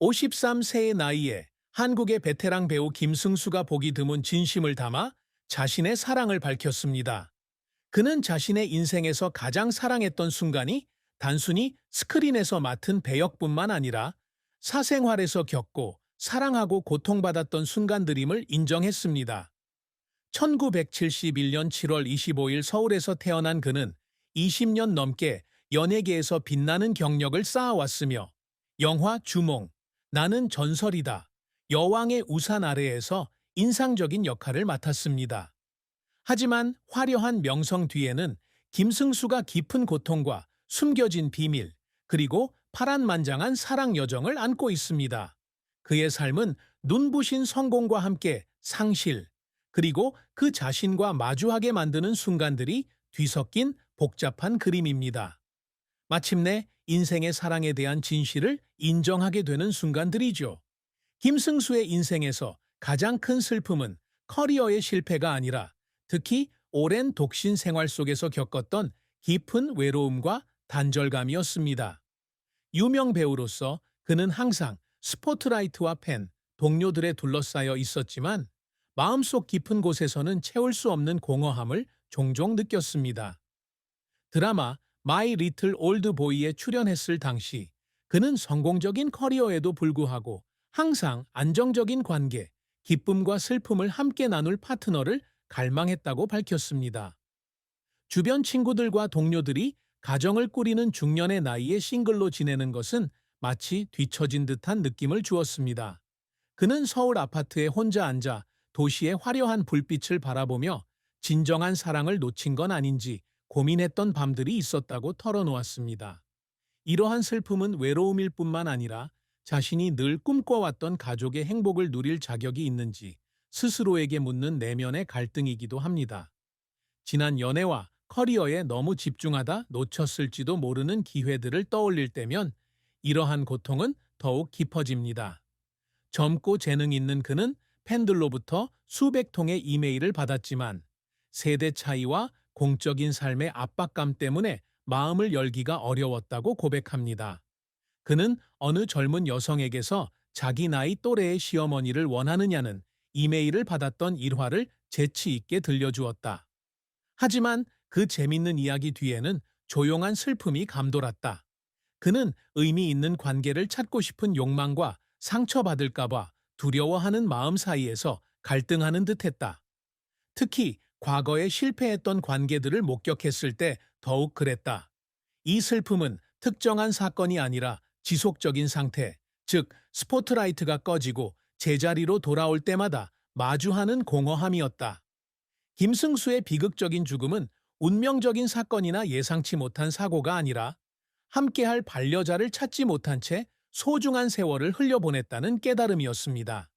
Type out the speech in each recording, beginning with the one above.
53세의 나이에 한국의 베테랑 배우 김승수가 보기 드문 진심을 담아 자신의 사랑을 밝혔습니다. 그는 자신의 인생에서 가장 사랑했던 순간이 단순히 스크린에서 맡은 배역뿐만 아니라 사생활에서 겪고 사랑하고 고통받았던 순간들임을 인정했습니다. 1971년 7월 25일 서울에서 태어난 그는 20년 넘게 연예계에서 빛나는 경력을 쌓아왔으며 영화 주몽, 나는 전설이다, 여왕의 우산 아래에서 인상적인 역할을 맡았습니다. 하지만 화려한 명성 뒤에는 김승수가 깊은 고통과 숨겨진 비밀, 그리고 파란만장한 사랑 여정을 안고 있습니다. 그의 삶은 눈부신 성공과 함께 상실, 그리고 그 자신과 마주하게 만드는 순간들이 뒤섞인 복잡한 그림입니다. 마침내 인생의 사랑에 대한 진실을 인정하게 되는 순간들이죠. 김승수의 인생에서 가장 큰 슬픔은 커리어의 실패가 아니라 특히 오랜 독신 생활 속에서 겪었던 깊은 외로움과 단절감이었습니다. 유명 배우로서 그는 항상 스포트라이트와 팬, 동료들에 둘러싸여 있었지만 마음속 깊은 곳에서는 채울 수 없는 공허함을 종종 느꼈습니다. 드라마 마이 리틀 올드 보이에 출연했을 당시 그는 성공적인 커리어에도 불구하고 항상 안정적인 관계, 기쁨과 슬픔을 함께 나눌 파트너를 갈망했다고 밝혔습니다. 주변 친구들과 동료들이 가정을 꾸리는 중년의 나이에 싱글로 지내는 것은 마치 뒤처진 듯한 느낌을 주었습니다. 그는 서울 아파트에 혼자 앉아 도시의 화려한 불빛을 바라보며 진정한 사랑을 놓친 건 아닌지 고민했던 밤들이 있었다고 털어놓았습니다. 이러한 슬픔은 외로움일 뿐만 아니라 자신이 늘 꿈꿔왔던 가족의 행복을 누릴 자격이 있는지 스스로에게 묻는 내면의 갈등이기도 합니다. 지난 연애와 커리어에 너무 집중하다 놓쳤을지도 모르는 기회들을 떠올릴 때면 이러한 고통은 더욱 깊어집니다. 젊고 재능 있는 그는 팬들로부터 수백 통의 이메일을 받았지만 세대 차이와 공적인 삶의 압박감 때문에 마음을 열기가 어려웠다고 고백합니다. 그는 어느 젊은 여성에게서 자기 나이 또래의 시어머니를 원하느냐는 이메일을 받았던 일화를 재치 있게 들려주었다. 하지만 그 재밌는 이야기 뒤에는 조용한 슬픔이 감돌았다. 그는 의미 있는 관계를 찾고 싶은 욕망과 상처받을까봐 두려워하는 마음 사이에서 갈등하는 듯했다. 특히 과거에 실패했던 관계들을 목격했을 때 더욱 그랬다. 이 슬픔은 특정한 사건이 아니라 지속적인 상태, 즉 스포트라이트가 꺼지고 제자리로 돌아올 때마다 마주하는 공허함이었다. 김승수의 비극적인 죽음은 운명적인 사건이나 예상치 못한 사고가 아니라 함께할 반려자를 찾지 못한 채 소중한 세월을 흘려보냈다는 깨달음이었습니다.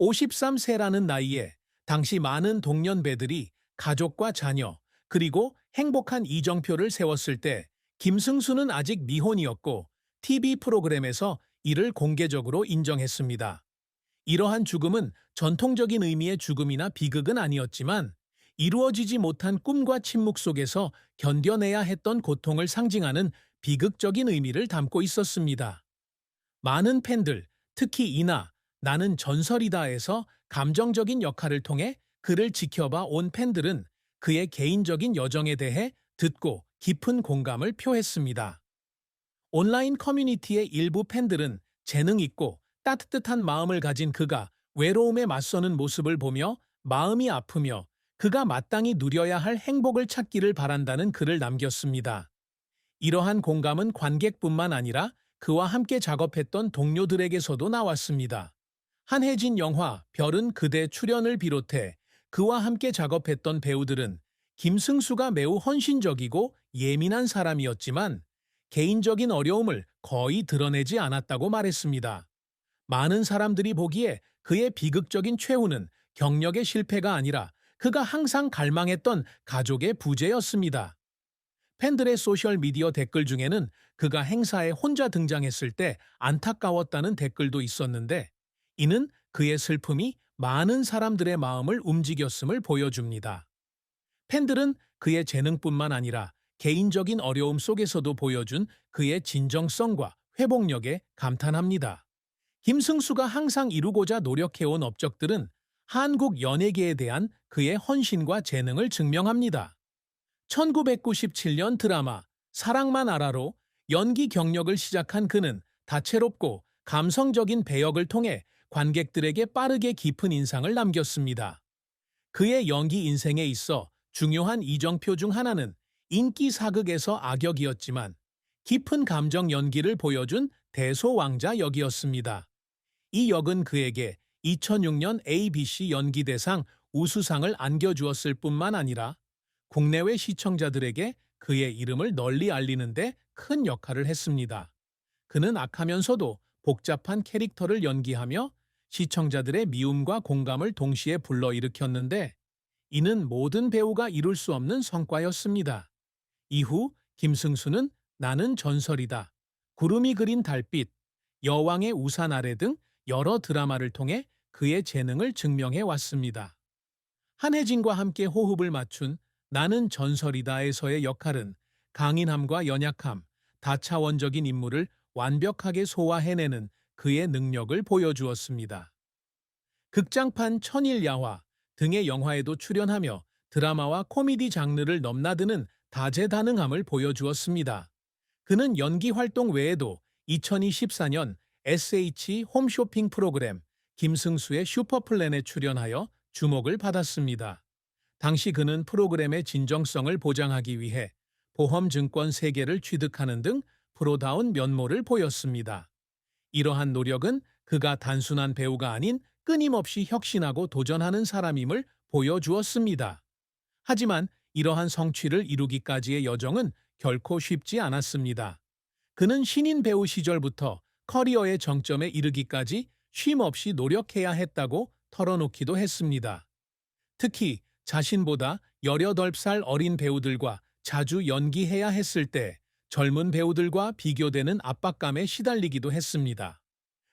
53세라는 나이에 당시 많은 동년배들이 가족과 자녀, 그리고 행복한 이정표를 세웠을 때 김승수는 아직 미혼이었고 TV 프로그램에서 이를 공개적으로 인정했습니다. 이러한 죽음은 전통적인 의미의 죽음이나 비극은 아니었지만 이루어지지 못한 꿈과 침묵 속에서 견뎌내야 했던 고통을 상징하는 비극적인 의미를 담고 있었습니다. 많은 팬들, 특히 이나 나는 전설이다에서 감정적인 역할을 통해 그를 지켜봐 온 팬들은 그의 개인적인 여정에 대해 듣고 깊은 공감을 표했습니다. 온라인 커뮤니티의 일부 팬들은 재능 있고 따뜻한 마음을 가진 그가 외로움에 맞서는 모습을 보며 마음이 아프며 그가 마땅히 누려야 할 행복을 찾기를 바란다는 글을 남겼습니다. 이러한 공감은 관객뿐만 아니라 그와 함께 작업했던 동료들에게서도 나왔습니다. 한혜진 영화 별은 그대 출연을 비롯해 그와 함께 작업했던 배우들은 김승수가 매우 헌신적이고 예민한 사람이었지만 개인적인 어려움을 거의 드러내지 않았다고 말했습니다. 많은 사람들이 보기에 그의 비극적인 최후는 경력의 실패가 아니라 그가 항상 갈망했던 가족의 부재였습니다. 팬들의 소셜미디어 댓글 중에는 그가 행사에 혼자 등장했을 때 안타까웠다는 댓글도 있었는데 이는 그의 슬픔이 많은 사람들의 마음을 움직였음을 보여줍니다. 팬들은 그의 재능뿐만 아니라 개인적인 어려움 속에서도 보여준 그의 진정성과 회복력에 감탄합니다. 김승수가 항상 이루고자 노력해온 업적들은 한국 연예계에 대한 그의 헌신과 재능을 증명합니다. 1997년 드라마 사랑만 알아로 연기 경력을 시작한 그는 다채롭고 감성적인 배역을 통해 관객들에게 빠르게 깊은 인상을 남겼습니다. 그의 연기 인생에 있어 중요한 이정표 중 하나는 인기 사극에서 악역이었지만 깊은 감정 연기를 보여준 대소왕자 역이었습니다. 이 역은 그에게 2006년 ABC 연기대상 우수상을 안겨주었을 뿐만 아니라 국내외 시청자들에게 그의 이름을 널리 알리는데 큰 역할을 했습니다. 그는 악하면서도 복잡한 캐릭터를 연기하며 시청자들의 미움과 공감을 동시에 불러일으켰는데 이는 모든 배우가 이룰 수 없는 성과였습니다. 이후 김승수는 나는 전설이다, 구름이 그린 달빛, 여왕의 우산 아래 등 여러 드라마를 통해 그의 재능을 증명해 왔습니다. 한혜진과 함께 호흡을 맞춘 나는 전설이다에서의 역할은 강인함과 연약함, 다차원적인 인물을 완벽하게 소화해내는 그의 능력을 보여주었습니다. 극장판 천일야화 등의 영화에도 출연하며 드라마와 코미디 장르를 넘나드는 다재다능함을 보여주었습니다. 그는 연기 활동 외에도 2024년 SH 홈쇼핑 프로그램 김승수의 슈퍼플랜에 출연하여 주목을 받았습니다. 당시 그는 프로그램의 진정성을 보장하기 위해 보험증권 세계를 취득하는 등 프로다운 면모를 보였습니다. 이러한 노력은 그가 단순한 배우가 아닌 끊임없이 혁신하고 도전하는 사람임을 보여주었습니다. 하지만 이러한 성취를 이루기까지의 여정은 결코 쉽지 않았습니다. 그는 신인 배우 시절부터 커리어의 정점에 이르기까지 쉼없이 노력해야 했다고 털어놓기도 했습니다. 특히 자신보다 18살 어린 배우들과 자주 연기해야 했을 때 젊은 배우들과 비교되는 압박감에 시달리기도 했습니다.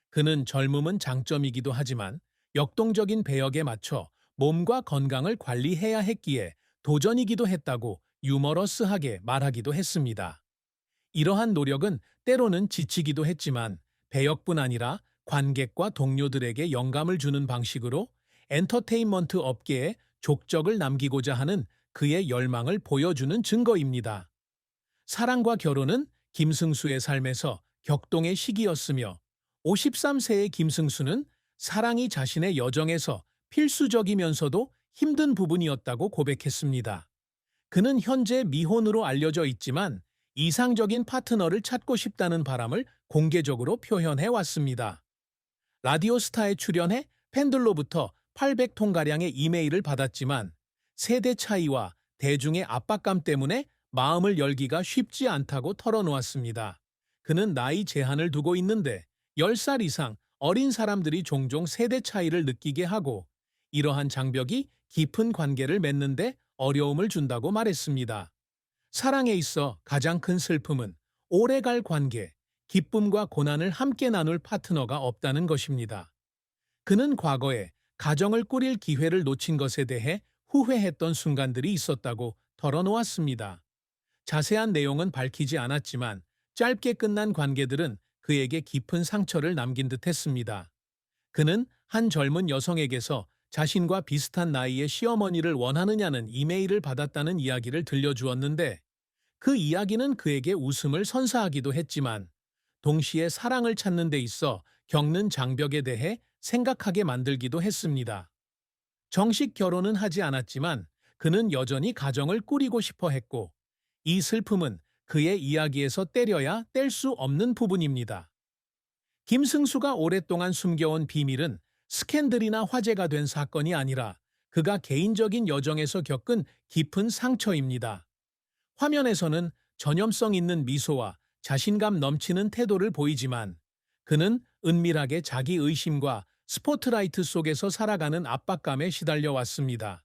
그는 젊음은 장점이기도 하지만 역동적인 배역에 맞춰 몸과 건강을 관리해야 했기에 도전이기도 했다고 유머러스하게 말하기도 했습니다. 이러한 노력은 때로는 지치기도 했지만 배역뿐 아니라 관객과 동료들에게 영감을 주는 방식으로 엔터테인먼트 업계에 족적을 남기고자 하는 그의 열망을 보여주는 증거입니다. 사랑과 결혼은 김승수의 삶에서 격동의 시기였으며 53세의 김승수는 사랑이 자신의 여정에서 필수적이면서도 힘든 부분이었다고 고백했습니다. 그는 현재 미혼으로 알려져 있지만 이상적인 파트너를 찾고 싶다는 바람을 공개적으로 표현해 왔습니다. 라디오스타에 출연해 팬들로부터 800통가량의 이메일을 받았지만 세대 차이와 대중의 압박감 때문에 마음을 열기가 쉽지 않다고 털어놓았습니다. 그는 나이 제한을 두고 있는데 10살 이상 어린 사람들이 종종 세대 차이를 느끼게 하고 이러한 장벽이 깊은 관계를 맺는데 어려움을 준다고 말했습니다. 사랑에 있어 가장 큰 슬픔은 오래갈 관계, 기쁨과 고난을 함께 나눌 파트너가 없다는 것입니다. 그는 과거에 가정을 꾸릴 기회를 놓친 것에 대해 후회했던 순간들이 있었다고 털어놓았습니다. 자세한 내용은 밝히지 않았지만 짧게 끝난 관계들은 그에게 깊은 상처를 남긴 듯 했습니다. 그는 한 젊은 여성에게서 자신과 비슷한 나이의 시어머니를 원하느냐는 이메일을 받았다는 이야기를 들려주었는데 그 이야기는 그에게 웃음을 선사하기도 했지만 동시에 사랑을 찾는 데 있어 겪는 장벽에 대해 생각하게 만들기도 했습니다. 정식 결혼은 하지 않았지만 그는 여전히 가정을 꾸리고 싶어 했고 이 슬픔은 그의 이야기에서 때려야 뗄 수 없는 부분입니다. 김승수가 오랫동안 숨겨온 비밀은 스캔들이나 화제가 된 사건이 아니라 그가 개인적인 여정에서 겪은 깊은 상처입니다. 화면에서는 전염성 있는 미소와 자신감 넘치는 태도를 보이지만 그는 은밀하게 자기 의심과 스포트라이트 속에서 살아가는 압박감에 시달려 왔습니다.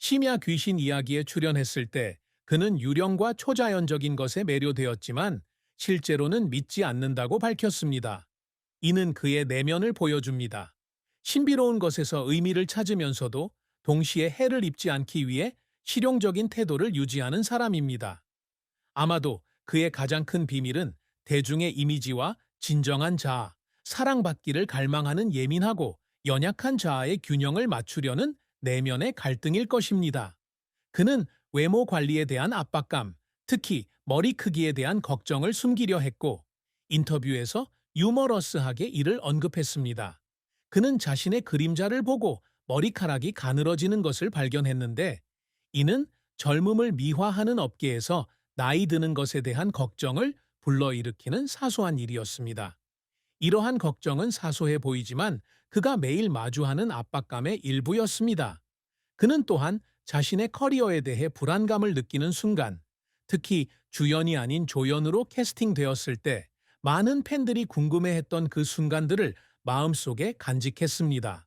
심야 귀신 이야기에 출연했을 때 그는 유령과 초자연적인 것에 매료되었지만 실제로는 믿지 않는다고 밝혔습니다. 이는 그의 내면을 보여줍니다. 신비로운 것에서 의미를 찾으면서도 동시에 해를 입지 않기 위해 실용적인 태도를 유지하는 사람입니다. 아마도 그의 가장 큰 비밀은 대중의 이미지와 진정한 자아, 사랑받기를 갈망하는 예민하고 연약한 자아의 균형을 맞추려는 내면의 갈등일 것입니다. 그는 외모 관리에 대한 압박감, 특히 머리 크기에 대한 걱정을 숨기려 했고 인터뷰에서 유머러스하게 이를 언급했습니다. 그는 자신의 그림자를 보고 머리카락이 가늘어지는 것을 발견했는데 이는 젊음을 미화하는 업계에서 나이 드는 것에 대한 걱정을 불러일으키는 사소한 일이었습니다. 이러한 걱정은 사소해 보이지만 그가 매일 마주하는 압박감의 일부였습니다. 그는 또한 자신의 커리어에 대해 불안감을 느끼는 순간, 특히 주연이 아닌 조연으로 캐스팅되었을 때 많은 팬들이 궁금해했던 그 순간들을 마음속에 간직했습니다.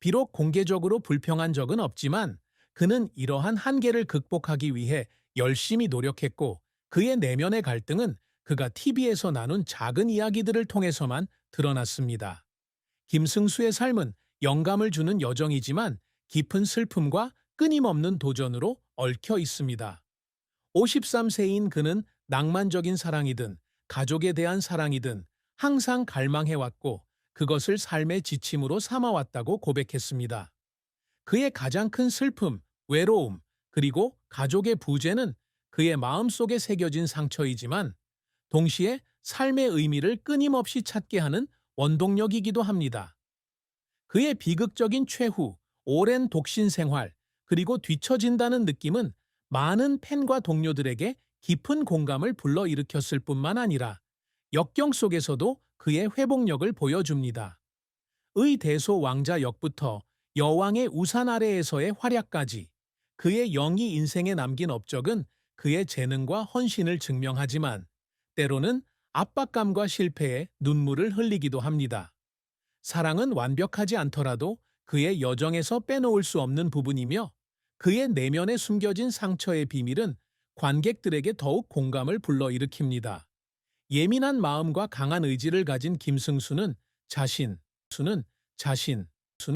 비록 공개적으로 불평한 적은 없지만 그는 이러한 한계를 극복하기 위해 열심히 노력했고 그의 내면의 갈등은 그가 TV에서 나눈 작은 이야기들을 통해서만 드러났습니다. 김승수의 삶은 영감을 주는 여정이지만 깊은 슬픔과 끊임없는 도전으로 얽혀 있습니다. 53세인 그는 낭만적인 사랑이든 가족에 대한 사랑이든 항상 갈망해왔고 그것을 삶의 지침으로 삼아왔다고 고백했습니다. 그의 가장 큰 슬픔, 외로움, 그리고 가족의 부재는 그의 마음속에 새겨진 상처이지만 동시에 삶의 의미를 끊임없이 찾게 하는 원동력이기도 합니다. 그의 비극적인 최후, 오랜 독신 생활, 그리고 뒤처진다는 느낌은 많은 팬과 동료들에게 깊은 공감을 불러일으켰을 뿐만 아니라 역경 속에서도 그의 회복력을 보여줍니다. 의대소 왕자 역부터 여왕의 우산 아래에서의 활약까지 그의 영희 인생에 남긴 업적은 그의 재능과 헌신을 증명하지만 때로는 압박감과 실패에 눈물을 흘리기도 합니다. 사랑은 완벽하지 않더라도 그의 여정에서 빼놓을 수 없는 부분이며 그의 내면에 숨겨진 상처의 비밀은 관객들에게 더욱 공감을 불러일으킵니다. 예민한 마음과 강한 의지를 가진 김승수는 자신, 수는 자신,